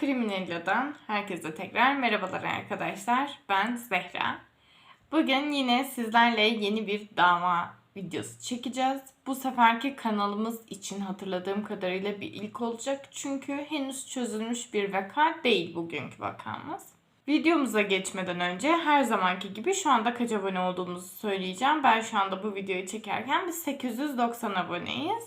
Kriminella'dan herkese tekrar merhabalar arkadaşlar. Ben Zehra. Bugün yine sizlerle yeni bir dava videosu çekeceğiz. Bu seferki kanalımız için hatırladığım kadarıyla bir ilk olacak. Çünkü henüz çözülmüş bir vaka değil bugünkü vakamız. Videomuza geçmeden önce her zamanki gibi şu anda kaç abone olduğumuzu söyleyeceğim. Ben şu anda bu videoyu çekerken biz 890 aboneyiz.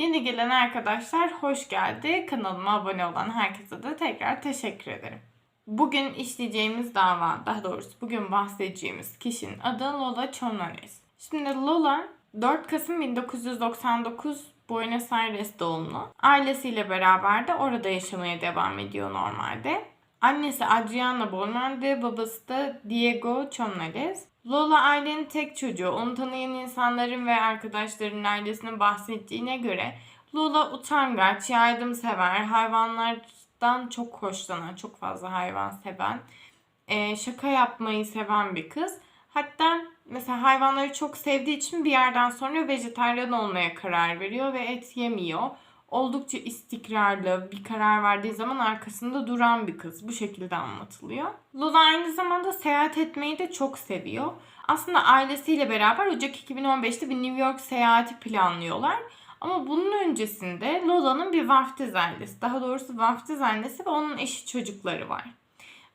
Yeni gelen arkadaşlar hoş geldi. Kanalıma abone olan herkese de tekrar teşekkür ederim. Bugün işleyeceğimiz dava, daha doğrusu bugün bahsedeceğimiz kişinin adı Lola Chonales. Şimdi Lola 4 Kasım 1999 Buenos Aires doğumlu. Ailesiyle beraber de orada yaşamaya devam ediyor normalde. Annesi Adriana Bolmande, babası da Diego Chonales. Lola ailenin tek çocuğu. Onu tanıyan insanların ve arkadaşlarının ailesinin bahsettiğine göre Lola utangaç, yardımsever, hayvanlardan çok hoşlanan, çok fazla hayvan seven, e, şaka yapmayı seven bir kız. Hatta mesela hayvanları çok sevdiği için bir yerden sonra vejetaryen olmaya karar veriyor ve et yemiyor. Oldukça istikrarlı, bir karar verdiği zaman arkasında duran bir kız. Bu şekilde anlatılıyor. Lola aynı zamanda seyahat etmeyi de çok seviyor. Aslında ailesiyle beraber Ocak 2015'te bir New York seyahati planlıyorlar. Ama bunun öncesinde Lola'nın bir vaftiz annesi, daha doğrusu vaftiz annesi ve onun eşi çocukları var.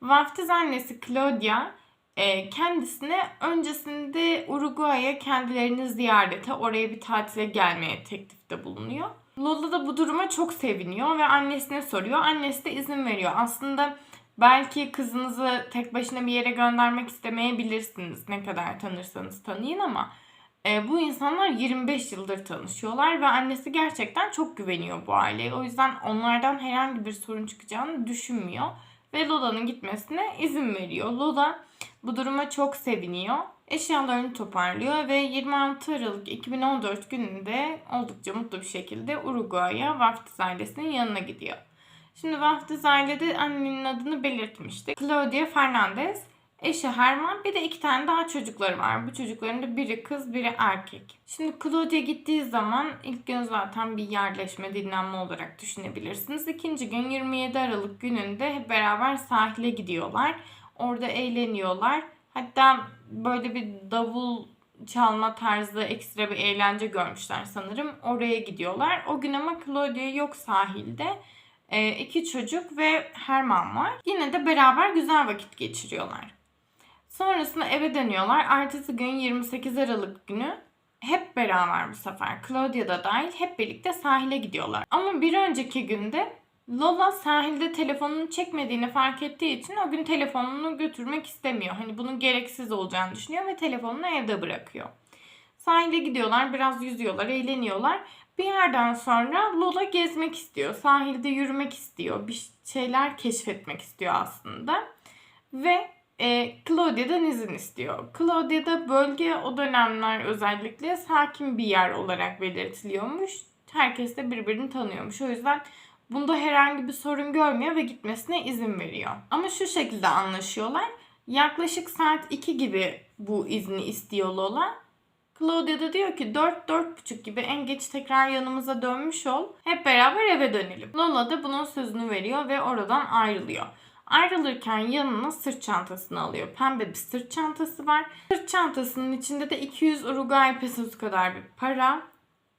Vaftiz annesi Claudia e, kendisine öncesinde Uruguay'a kendilerini ziyarete, oraya bir tatile gelmeye teklifte bulunuyor. Lola da bu duruma çok seviniyor ve annesine soruyor. Annesi de izin veriyor. Aslında belki kızınızı tek başına bir yere göndermek istemeyebilirsiniz. Ne kadar tanırsanız tanıyın ama e, bu insanlar 25 yıldır tanışıyorlar ve annesi gerçekten çok güveniyor bu aileye. O yüzden onlardan herhangi bir sorun çıkacağını düşünmüyor ve Lola'nın gitmesine izin veriyor. Lola bu duruma çok seviniyor. Eşyalarını toparlıyor ve 26 Aralık 2014 gününde oldukça mutlu bir şekilde Uruguay'a vaftiz ailesinin yanına gidiyor. Şimdi vaftiz ailede annenin adını belirtmiştik. Claudia Fernandez, eşi Herman bir de iki tane daha çocukları var. Bu çocukların da biri kız biri erkek. Şimdi Claudia gittiği zaman ilk gün zaten bir yerleşme dinlenme olarak düşünebilirsiniz. İkinci gün 27 Aralık gününde hep beraber sahile gidiyorlar. Orada eğleniyorlar. Hatta böyle bir davul çalma tarzı ekstra bir eğlence görmüşler sanırım. Oraya gidiyorlar. O gün ama Claudia yok sahilde. E, iki çocuk ve Herman var. Yine de beraber güzel vakit geçiriyorlar. Sonrasında eve dönüyorlar. Ertesi gün 28 Aralık günü hep beraber bu sefer Claudia da dahil hep birlikte sahile gidiyorlar. Ama bir önceki günde Lola sahilde telefonunu çekmediğini fark ettiği için o gün telefonunu götürmek istemiyor. Hani bunun gereksiz olacağını düşünüyor ve telefonunu evde bırakıyor. Sahile gidiyorlar, biraz yüzüyorlar, eğleniyorlar. Bir yerden sonra Lola gezmek istiyor. Sahilde yürümek istiyor. Bir şeyler keşfetmek istiyor aslında. Ve e, Claudia'dan izin istiyor. Claudia'da bölge o dönemler özellikle sakin bir yer olarak belirtiliyormuş. Herkes de birbirini tanıyormuş. O yüzden bunda herhangi bir sorun görmüyor ve gitmesine izin veriyor. Ama şu şekilde anlaşıyorlar. Yaklaşık saat 2 gibi bu izni istiyor Lola. Claudia da diyor ki 4-4.30 gibi en geç tekrar yanımıza dönmüş ol. Hep beraber eve dönelim. Lola da bunun sözünü veriyor ve oradan ayrılıyor. Ayrılırken yanına sırt çantasını alıyor. Pembe bir sırt çantası var. Sırt çantasının içinde de 200 Uruguay pesos kadar bir para,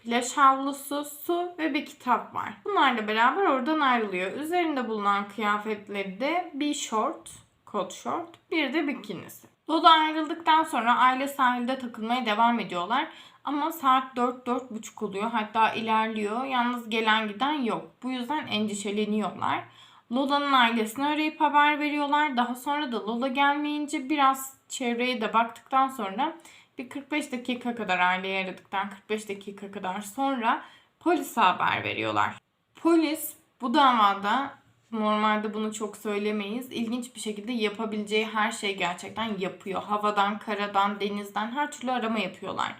plaj havlusu, su ve bir kitap var. Bunlarla beraber oradan ayrılıyor. Üzerinde bulunan kıyafetleri de bir short, kot short, bir de bikinisi. Lola ayrıldıktan sonra aile sahilde takılmaya devam ediyorlar. Ama saat 4-4.30 oluyor. Hatta ilerliyor. Yalnız gelen giden yok. Bu yüzden endişeleniyorlar. Lola'nın ailesine arayıp haber veriyorlar. Daha sonra da Lola gelmeyince biraz çevreye de baktıktan sonra bir 45 dakika kadar aileyi aradıktan 45 dakika kadar sonra polise haber veriyorlar. Polis bu davada normalde bunu çok söylemeyiz. İlginç bir şekilde yapabileceği her şeyi gerçekten yapıyor. Havadan, karadan, denizden her türlü arama yapıyorlar.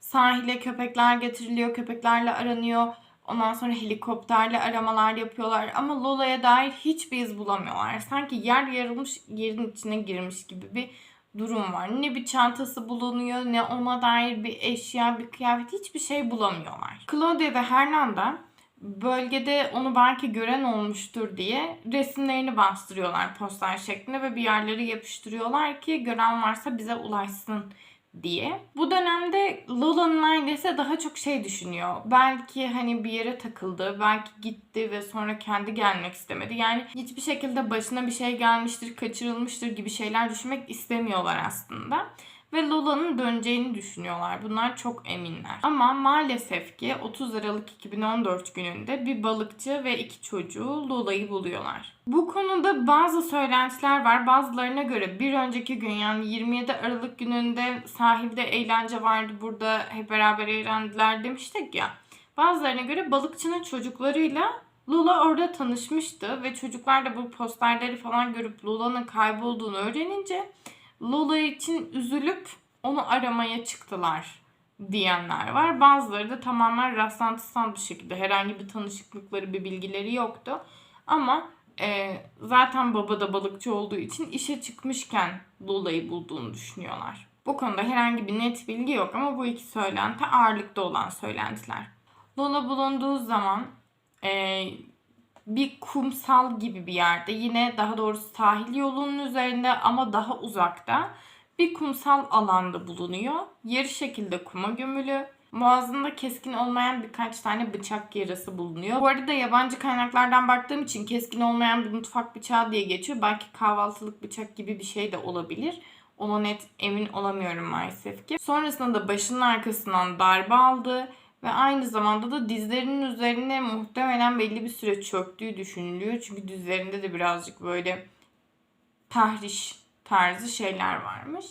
Sahile köpekler getiriliyor, köpeklerle aranıyor. Ondan sonra helikopterle aramalar yapıyorlar ama Lola'ya dair hiçbir iz bulamıyorlar. Sanki yer yarılmış yerin içine girmiş gibi bir durum var. Ne bir çantası bulunuyor ne ona dair bir eşya, bir kıyafet hiçbir şey bulamıyorlar. Claudia ve Hernanda bölgede onu belki gören olmuştur diye resimlerini bastırıyorlar poster şeklinde ve bir yerlere yapıştırıyorlar ki gören varsa bize ulaşsın diye. Bu dönemde Lola'nın ailesi daha çok şey düşünüyor. Belki hani bir yere takıldı, belki gitti ve sonra kendi gelmek istemedi. Yani hiçbir şekilde başına bir şey gelmiştir, kaçırılmıştır gibi şeyler düşünmek istemiyorlar aslında ve Lola'nın döneceğini düşünüyorlar. Bunlar çok eminler. Ama maalesef ki 30 Aralık 2014 gününde bir balıkçı ve iki çocuğu Lola'yı buluyorlar. Bu konuda bazı söylentiler var. Bazılarına göre bir önceki gün yani 27 Aralık gününde sahilde eğlence vardı. Burada hep beraber eğlendiler demiştik ya. Bazılarına göre balıkçının çocuklarıyla Lula orada tanışmıştı ve çocuklar da bu posterleri falan görüp Lula'nın kaybolduğunu öğrenince Lola için üzülüp onu aramaya çıktılar diyenler var. Bazıları da tamamen rastlantısal bir şekilde herhangi bir tanışıklıkları bir bilgileri yoktu. Ama e, zaten baba da balıkçı olduğu için işe çıkmışken Lola'yı bulduğunu düşünüyorlar. Bu konuda herhangi bir net bilgi yok ama bu iki söylenti ağırlıkta olan söylentiler. Lola bulunduğu zaman e, bir kumsal gibi bir yerde yine daha doğrusu sahil yolunun üzerinde ama daha uzakta bir kumsal alanda bulunuyor. Yarı şekilde kuma gömülü. Boğazında keskin olmayan birkaç tane bıçak yarası bulunuyor. Bu arada yabancı kaynaklardan baktığım için keskin olmayan bir mutfak bıçağı diye geçiyor. Belki kahvaltılık bıçak gibi bir şey de olabilir. Ona net emin olamıyorum maalesef ki. Sonrasında da başının arkasından darbe aldı ve aynı zamanda da dizlerinin üzerine muhtemelen belli bir süre çöktüğü düşünülüyor. Çünkü dizlerinde de birazcık böyle tahriş tarzı şeyler varmış.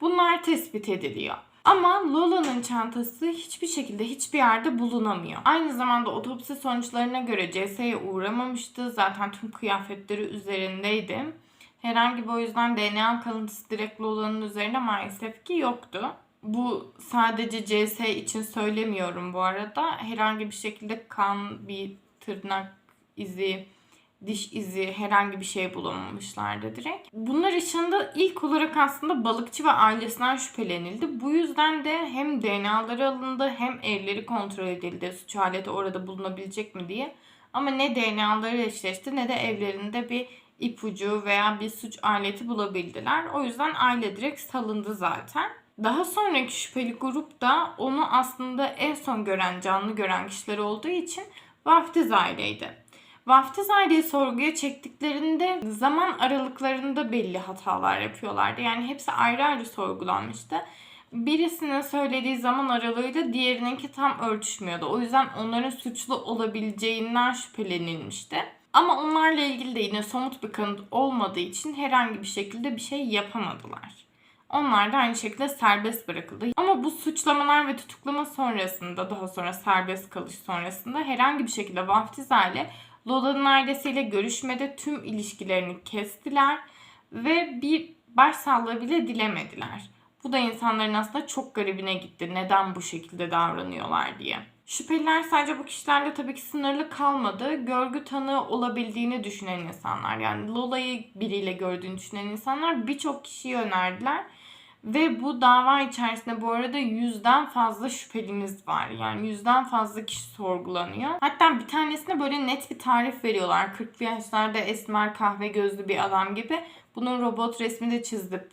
Bunlar tespit ediliyor. Ama Lola'nın çantası hiçbir şekilde hiçbir yerde bulunamıyor. Aynı zamanda otopsi sonuçlarına göre CS'ye uğramamıştı. Zaten tüm kıyafetleri üzerindeydi. Herhangi bir o yüzden DNA kalıntısı direkt Lola'nın üzerine maalesef ki yoktu. Bu sadece CS için söylemiyorum bu arada. Herhangi bir şekilde kan, bir tırnak izi, diş izi herhangi bir şey bulamamışlardı direkt. Bunlar içinde ilk olarak aslında balıkçı ve ailesinden şüphelenildi. Bu yüzden de hem DNA'ları alındı hem evleri kontrol edildi. Suç aleti orada bulunabilecek mi diye. Ama ne DNA'ları eşleşti ne de evlerinde bir ipucu veya bir suç aleti bulabildiler. O yüzden aile direkt salındı zaten. Daha sonraki şüpheli grup da onu aslında en son gören, canlı gören kişiler olduğu için vaftiz aileydi. Vaftiz aileyi sorguya çektiklerinde zaman aralıklarında belli hatalar yapıyorlardı. Yani hepsi ayrı ayrı sorgulanmıştı. Birisinin söylediği zaman aralığıyla diğerininki tam örtüşmüyordu. O yüzden onların suçlu olabileceğinden şüphelenilmişti. Ama onlarla ilgili de yine somut bir kanıt olmadığı için herhangi bir şekilde bir şey yapamadılar. Onlar da aynı şekilde serbest bırakıldı. Ama bu suçlamalar ve tutuklama sonrasında daha sonra serbest kalış sonrasında herhangi bir şekilde vaftiz aile Lola'nın ailesiyle görüşmede tüm ilişkilerini kestiler ve bir başsağlığı bile dilemediler. Bu da insanların aslında çok garibine gitti. Neden bu şekilde davranıyorlar diye. Şüpheliler sadece bu kişilerle tabii ki sınırlı kalmadı. Görgü tanığı olabildiğini düşünen insanlar yani Lola'yı biriyle gördüğünü düşünen insanlar birçok kişiyi önerdiler. Ve bu dava içerisinde bu arada yüzden fazla şüphelimiz var. Yani yüzden fazla kişi sorgulanıyor. Hatta bir tanesine böyle net bir tarif veriyorlar. 40'lı yaşlarda esmer kahve gözlü bir adam gibi. Bunun robot resmi de çizip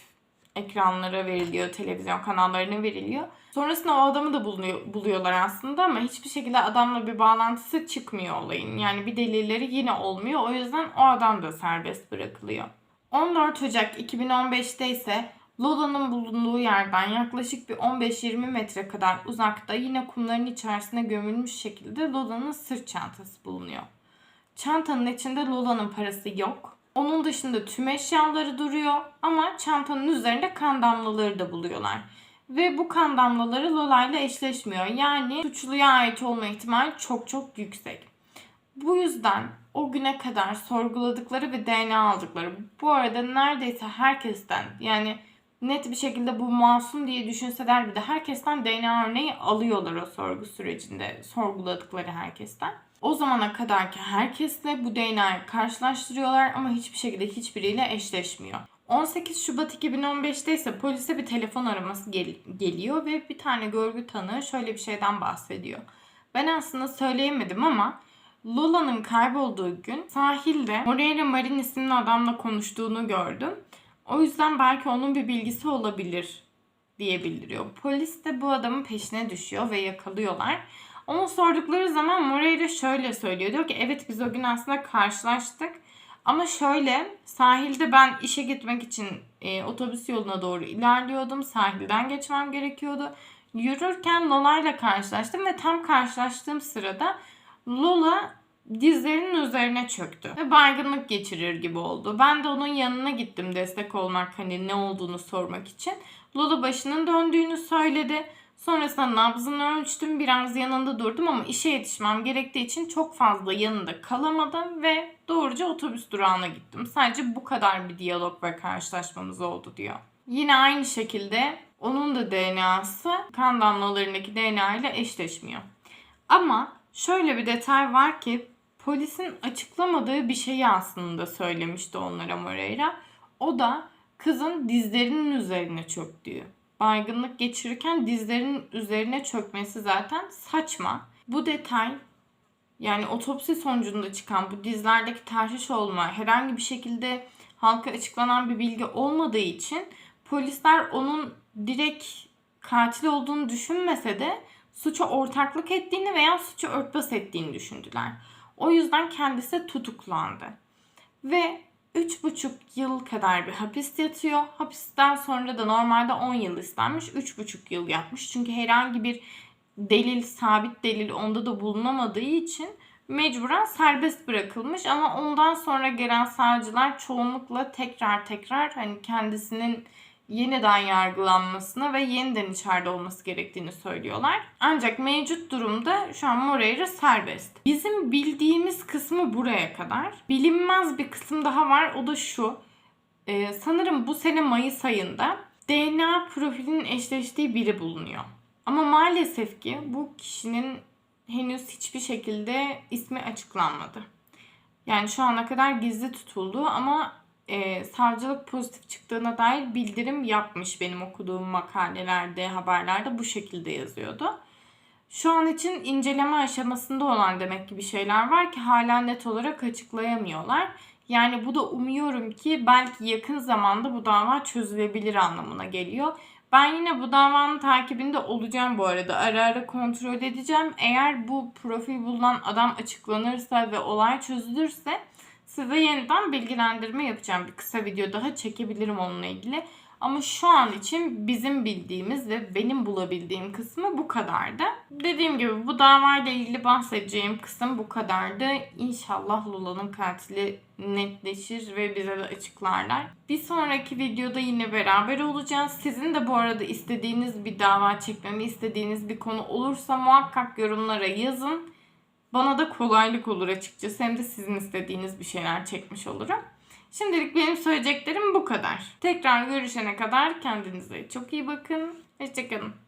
ekranlara veriliyor, televizyon kanallarına veriliyor. Sonrasında o adamı da buluyor, buluyorlar aslında ama hiçbir şekilde adamla bir bağlantısı çıkmıyor olayın. Yani bir delilleri yine olmuyor. O yüzden o adam da serbest bırakılıyor. 14 Ocak 2015'te ise Lola'nın bulunduğu yerden yaklaşık bir 15-20 metre kadar uzakta yine kumların içerisine gömülmüş şekilde Lola'nın sırt çantası bulunuyor. Çantanın içinde Lola'nın parası yok. Onun dışında tüm eşyaları duruyor ama çantanın üzerinde kan damlaları da buluyorlar. Ve bu kan damlaları Lola ile eşleşmiyor. Yani suçluya ait olma ihtimali çok çok yüksek. Bu yüzden o güne kadar sorguladıkları ve DNA aldıkları bu arada neredeyse herkesten yani net bir şekilde bu masum diye düşünseler bir de herkesten DNA örneği alıyorlar o sorgu sürecinde sorguladıkları herkesten. O zamana kadar ki herkesle bu DNA'yı karşılaştırıyorlar ama hiçbir şekilde hiçbiriyle eşleşmiyor. 18 Şubat 2015'te ise polise bir telefon araması gel- geliyor ve bir tane görgü tanığı şöyle bir şeyden bahsediyor. Ben aslında söyleyemedim ama Lola'nın kaybolduğu gün sahilde Moreira Marin isimli adamla konuştuğunu gördüm. O yüzden belki onun bir bilgisi olabilir diye bildiriyor. Polis de bu adamın peşine düşüyor ve yakalıyorlar. Ona sordukları zaman Moreira şöyle söylüyor. Diyor ki evet biz o gün aslında karşılaştık. Ama şöyle sahilde ben işe gitmek için e, otobüs yoluna doğru ilerliyordum. Sahilden geçmem gerekiyordu. Yürürken Lola ile karşılaştım ve tam karşılaştığım sırada Lola dizlerinin üzerine çöktü ve baygınlık geçirir gibi oldu. Ben de onun yanına gittim destek olmak hani ne olduğunu sormak için. Lola başının döndüğünü söyledi. Sonrasında nabzını ölçtüm. Biraz yanında durdum ama işe yetişmem gerektiği için çok fazla yanında kalamadım ve doğruca otobüs durağına gittim. Sadece bu kadar bir diyalog ve karşılaşmamız oldu diyor. Yine aynı şekilde onun da DNA'sı kan damlalarındaki DNA ile eşleşmiyor. Ama şöyle bir detay var ki polisin açıklamadığı bir şeyi aslında söylemişti onlara Moreira. O da kızın dizlerinin üzerine çöktüğü. Baygınlık geçirirken dizlerinin üzerine çökmesi zaten saçma. Bu detay yani otopsi sonucunda çıkan bu dizlerdeki tahriş olma herhangi bir şekilde halka açıklanan bir bilgi olmadığı için polisler onun direkt katil olduğunu düşünmese de suça ortaklık ettiğini veya suçu örtbas ettiğini düşündüler. O yüzden kendisi tutuklandı. Ve 3,5 yıl kadar bir hapis yatıyor. Hapisten sonra da normalde 10 yıl istenmiş. 3,5 yıl yapmış. Çünkü herhangi bir delil, sabit delil onda da bulunamadığı için mecburen serbest bırakılmış. Ama ondan sonra gelen savcılar çoğunlukla tekrar tekrar hani kendisinin yeniden yargılanmasını ve yeniden içeride olması gerektiğini söylüyorlar. Ancak mevcut durumda şu an Moreira serbest. Bizim bildiğimiz kısmı buraya kadar. Bilinmez bir kısım daha var. O da şu. Ee, sanırım bu sene Mayıs ayında DNA profilinin eşleştiği biri bulunuyor. Ama maalesef ki bu kişinin henüz hiçbir şekilde ismi açıklanmadı. Yani şu ana kadar gizli tutuldu ama e, savcılık pozitif çıktığına dair bildirim yapmış benim okuduğum makalelerde, haberlerde bu şekilde yazıyordu. Şu an için inceleme aşamasında olan demek ki bir şeyler var ki hala net olarak açıklayamıyorlar. Yani bu da umuyorum ki belki yakın zamanda bu dava çözülebilir anlamına geliyor. Ben yine bu davanın takibinde olacağım bu arada. Ara ara kontrol edeceğim. Eğer bu profil bulunan adam açıklanırsa ve olay çözülürse size yeniden bilgilendirme yapacağım. Bir kısa video daha çekebilirim onunla ilgili. Ama şu an için bizim bildiğimiz ve benim bulabildiğim kısmı bu kadardı. Dediğim gibi bu davayla ilgili bahsedeceğim kısım bu kadardı. İnşallah Lula'nın katili netleşir ve bize de açıklarlar. Bir sonraki videoda yine beraber olacağız. Sizin de bu arada istediğiniz bir dava çekmemi istediğiniz bir konu olursa muhakkak yorumlara yazın. Bana da kolaylık olur açıkçası. Hem de sizin istediğiniz bir şeyler çekmiş olurum. Şimdilik benim söyleyeceklerim bu kadar. Tekrar görüşene kadar kendinize çok iyi bakın. Hoşçakalın.